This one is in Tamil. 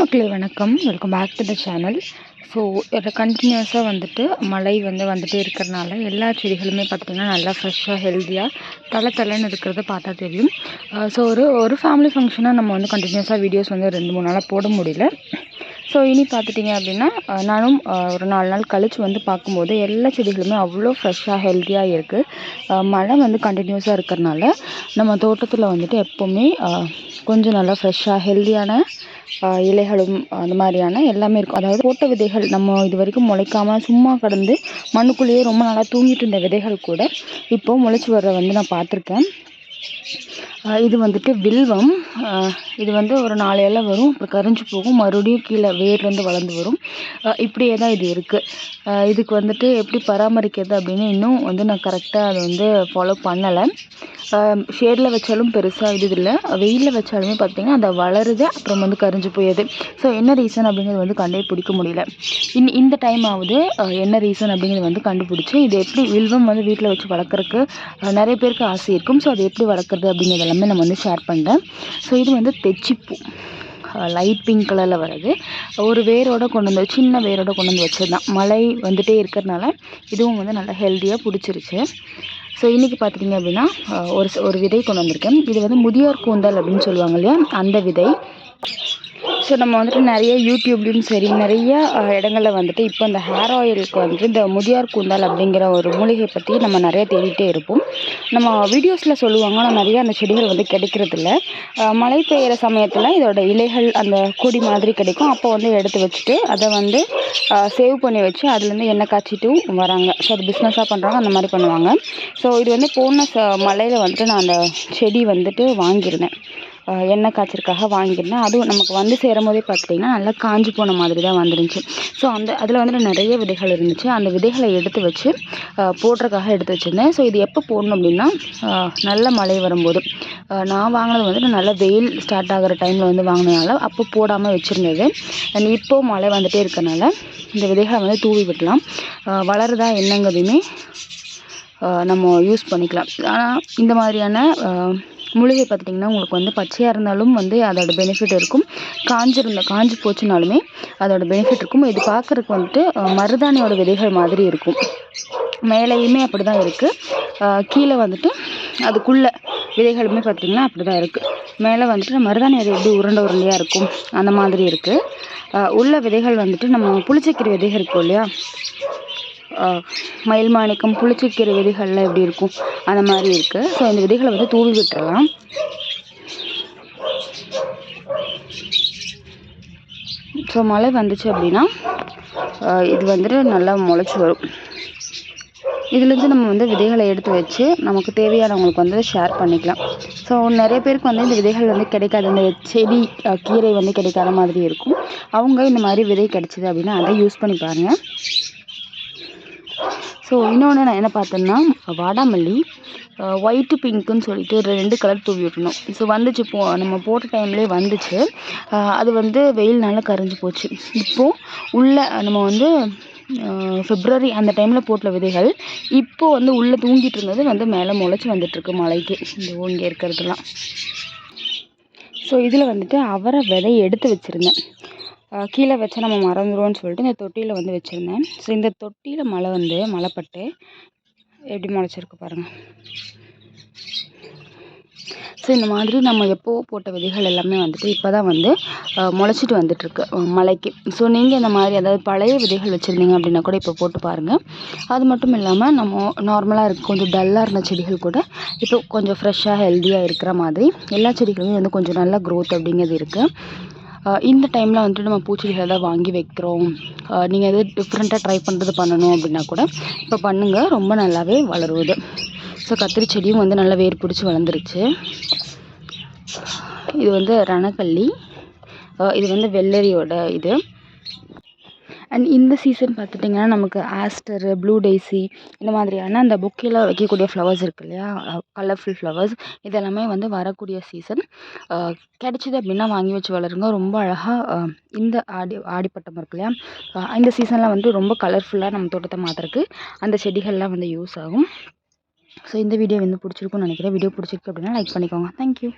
மக்களே வணக்கம். Welcome back to the channel so கண்டினியூஸாக வந்துட்டு மழை வந்து வந்துட்டே இருக்கிறனால எல்லா செடிகளுமே பார்த்திங்கன்னா நல்லா ஃப்ரெஷ்ஷாக ஹெல்த்தியாக தலை தலைன்னு இருக்கிறத பார்த்தா தெரியும். Uh, ஸோ ஒரு ஒரு ஃபேமிலி ஃபங்க்ஷனாக நம்ம வந்து கண்டினியூஸாக வீடியோஸ் வந்து ரெண்டு மூணு நாளாக போட முடியல. ஸோ இனி பார்த்துட்டிங்க அப்படின்னா uh, நானும் uh, ஒரு நாலு நாள் கழித்து வந்து பார்க்கும்போது எல்லா செடிகளுமே அவ்வளோ ஃப்ரெஷ்ஷாக ஹெல்த்தியாக இருக்குது மழை வந்து கண்டினியூஸாக இருக்கிறனால நம்ம தோட்டத்தில் வந்துட்டு எப்போவுமே கொஞ்சம் நல்லா ஃப்ரெஷ்ஷாக ஹெல்த்தியான இலைகளும் அந்த மாதிரியான எல்லாமே இருக்கும். அதாவது போட்ட விதைகள் நம்ம இது வரைக்கும் முளைக்காமல் சும்மா கடந்து மண்ணுக்குள்ளேயே ரொம்ப நாளாக தூங்கிட்டு இருந்த விதைகள் கூட இப்போ முளைச்சி வர்ற வந்து நான் பார்த்துருக்கேன். இது வந்துட்டு வில்வம். இது வந்து ஒரு நாலு இலை வரும். அப்புறம் கரைஞ்சி போகும். மறுபடியும் கீழே வேர்லேருந்து வளர்ந்து வரும். இப்படியே தான் இது இருக்குது இதுக்கு வந்துட்டு எப்படி பராமரிக்கிறது அப்படின்னு இன்னும் வந்து நான் கரெக்டாக அதை வந்து ஃபாலோ பண்ணலை. ஷேடில் வச்சாலும் பெருசாக இது இல்லை. வெயிலில் வச்சாலுமே பார்த்திங்கன்னா அதை வளருது அப்புறம் வந்து கரைஞ்சி போயிடுது. ஸோ என்ன ரீசன் அப்படிங்கிறது வந்து கண்டே பிடிக்க முடியல. இன் இந்த டைம் ஆகுது என்ன ரீசன் அப்படிங்கிறது வந்து கண்டுபிடிச்சி இது எப்படி வில்வம் வந்து வீட்டில் வச்சு வளர்க்குறக்கு நிறைய பேருக்கு ஆசை இருக்கும். ஸோ அதை எப்படி வளர்க்குறது அப்படிங்கிறது எல்லாமே நம்ம வந்து ஷேர் பண்ணுறேன் ஸோ இது வந்து தெச்சிப்பூ. லைட் பிங்க் கலரில் வருது ஒரு வேரோட கொண்டு வந்து சின்ன வேரோட கொண்டு வந்து வச்சதுதான். மழை வந்துகிட்டே இருக்கிறதுனால இதுவும் வந்து நல்லா ஹெல்த்தியாக பிடிச்சிருச்சு. ஸோ இன்றைக்கி பார்த்துட்டிங்க அப்படின்னா ஒரு ஒரு விதை கொண்டு வந்திருக்கேன். இது வந்து முதியோர் கூந்தல் அப்படின்னு சொல்லுவாங்க இல்லையா? அந்த விதை. ஸோ நம்ம வந்துட்டு நிறைய யூடியூப்லேயும் சரி நிறைய இடங்களில் வந்துட்டு இப்போ இந்த ஹேர் ஆயிலுக்கு வந்துட்டு இந்த முதியார் கூந்தால் அப்படிங்கிற ஒரு மூலிகை பற்றி நம்ம நிறைய தேடிட்டே இருப்போம். நம்ம வீடியோஸில் சொல்லுவாங்க ஆனால் நிறைய அந்த செடிகள் வந்து கிடைக்கிறதில்ல. மழை பெய்கிற சமயத்தில் இதோட இலைகள் அந்த கொடி மாதிரி கிடைக்கும். அப்போ வந்து எடுத்து வச்சுட்டு அதை வந்து சேவ் பண்ணி வச்சு அதுலேருந்து எண்ணெய் காய்ச்சிட்டும் வராங்க. ஸோ அது பிஸ்னஸாக பண்ணுறாங்க அந்த மாதிரி பண்ணுவாங்க. ஸோ இது வந்து போன ச வந்துட்டு நான் அந்த செடி வந்துட்டு வாங்கியிருந்தேன். எண்ணெய் காய்ச்சறக்காக வாங்கியிருந்தேன். அதுவும் நமக்கு வந்து சேரும் போதே பார்த்துட்டிங்கன்னா நல்லா காஞ்சி போன மாதிரி தான் வந்துருந்துச்சு. ஸோ அந்த அதில் வந்துட்டு நிறைய விதைகள் இருந்துச்சு. அந்த விதைகளை எடுத்து வச்சு போடுறக்காக போடுறதுக்காக எடுத்து வச்சுருந்தேன். ஸோ இது எப்போ போடணும் அப்படின்னா நல்ல மழை வரும்போது. நான் வாங்கினது வந்துட்டு நல்ல வெயில் ஸ்டார்ட் ஆகிற டைமில் வந்து வாங்கினதுனால அப்போ போடாமல் வச்சுருந்தது. அண்ட் இப்போ மழை வந்துட்டே இருக்கனால இந்த விதைகளை வந்து தூவி விடலாம். வளருதா என்னங்கிறதையுமே நம்ம யூஸ் பண்ணிக்கலாம். ஆனால் இந்த மாதிரியான அஹ், மூலிகை பார்த்துட்டிங்கன்னா உங்களுக்கு வந்து பச்சையாக இருந்தாலும் வந்து அதோட பெனிஃபிட் இருக்கும். காஞ்சிருந்த காஞ்சி போச்சுனாலுமே அதோட பெனிஃபிட் இருக்கும். இது பார்க்குறதுக்கு வந்துட்டு மருதாணியோட விதைகள் மாதிரி இருக்கும். மேலேயுமே அப்படி தான் இருக்குது கீழே வந்துட்டு அதுக்குள்ளே விதைகளுமே பார்த்திங்கன்னா அப்படி தான் இருக்குது மேலே வந்துட்டு மருதாணி அது எப்படி உருண்டை உருண்டையாக இருக்கும் அந்த மாதிரி இருக்குது உள்ள விதைகள் வந்துட்டு நம்ம புளிச்சக்கீரை விதைகள் இருக்கும் இல்லையா? மயில் மாணிக்கம் புளிச்சக்கீரை விதைகள்லாம் எப்படி இருக்கும்? அந்த மாதிரி இருக்குது ஸோ இந்த விதைகளை வந்து தூவி விட்டுறலாம். ஸோ மழை வந்துச்சு அப்படின்னா இது வந்துட்டு நல்லா முளைச்சி வரும். இதுலேருந்து நம்ம வந்து விதைகளை எடுத்து வச்சு நமக்கு தேவையானவங்களுக்கு வந்து ஷேர் பண்ணிக்கலாம். ஸோ நிறைய பேருக்கு வந்து இந்த விதைகள் வந்து கிடைக்காது. இந்த செடி கீரை வந்து கிடைக்காத மாதிரி இருக்கும். அவங்க இந்த மாதிரி விதை கிடைச்சிது அப்படின்னா அதை யூஸ் பண்ணி பாருங்கள் ஸோ இன்னொன்று நான் என்ன பார்த்தேன்னா வாடாமல்லி ஒயிட்டு பிங்க்குன்னு சொல்லிட்டு ரெண்டு கலர் தூவி விட்டணும் ஸோ வந்துச்சு போ நம்ம போட்ட டைம்லேயே வந்துச்சு. அது வந்து வெயில்னால கரைஞ்சி போச்சு. இப்போது உள்ளே நம்ம வந்து ஃபிப்ரவரி அந்த டைமில் போட்ட விதைகள் இப்போது வந்து உள்ளே தூங்கிட்டு இருந்தது வந்து மேலே முளைச்சி வந்துட்டுருக்கு மலைக்கு இந்த ஓங்கே இருக்கிறதுலாம். ஸோ இதில் வந்துட்டு அவரை விதை எடுத்து வச்சுருந்தேன். கீழே வச்சா நம்ம மறந்துடுவோம்னு சொல்லிட்டு இந்த தொட்டியில் வந்து வச்சுருந்தேன். ஸோ இந்த தொட்டியில் மழை வந்து மழைப்பட்டு எப்படி முளைச்சிருக்கு பாருங்கள் ஸோ இந்த மாதிரி நம்ம எப்போவோ போட்ட விதைகள் எல்லாமே வந்துட்டு இப்போ தான் வந்து முளைச்சிட்டு வந்துட்டுருக்கு மலைக்கு ஸோ நீங்கள் இந்த மாதிரி அதாவது பழைய விதைகள் வச்சுருந்தீங்க அப்படின்னா கூட இப்போ போட்டு பாருங்கள் அது மட்டும் இல்லாமல் நம்ம நார்மலாக இருக்க கொஞ்சம் டல்லாக இருந்த செடிகள் கூட இப்போ கொஞ்சம் ஃப்ரெஷ்ஷாக ஹெல்த்தியாக இருக்கிற மாதிரி எல்லா செடிகளுமே வந்து கொஞ்சம் நல்ல க்ரோத் அப்படிங்கிறது இருக்குது இந்த டைமில் வந்துட்டு நம்ம பூச்செடிகளை தான் வாங்கி வைக்கிறோம். நீங்கள் எது டிஃப்ரெண்ட்டாக ட்ரை பண்ணுறது பண்ணணும் அப்படின்னா கூட இப்போ பண்ணுங்கள் ரொம்ப நல்லாவே வளருவது ஸோ கத்திரி செடியும் வந்து நல்லா வேர் பிடிச்சி வளர்ந்துருச்சு. இது வந்து ரணக்கல்லி. இது வந்து வெள்ளரியோட இது. அண்ட் இந்த சீசன் பார்த்துட்டிங்கன்னா நமக்கு ஆஸ்டரு ப்ளூ டெய்ஸி இந்த மாதிரியான அந்த பொக்கேல வைக்கக்கூடிய ஃப்ளவர்ஸ் இருக்குது இல்லையா? கலர்ஃபுல் ஃப்ளவர்ஸ் இதெல்லாமே வந்து வரக்கூடிய சீசன் கிடச்சிது அப்படின்னா வாங்கி வச்சு வளருங்க. ரொம்ப அழகாக இந்த ஆடி ஆடிப்பட்டம் இருக்கு இல்லையா? இந்த சீசனில் வந்து ரொம்ப கலர்ஃபுல்லாக நம்ம தோட்டத்தை மாற்றுறதுக்கு அந்த செடிகள்லாம் வந்து யூஸ் ஆகும். ஸோ இந்த வீடியோ வந்து பிடிச்சிருக்கும்னு நினைக்கிறேன். வீடியோ பிடிச்சிருக்கு அப்படின்னா லைக் பண்ணிக்கோங்க. தேங்க்யூ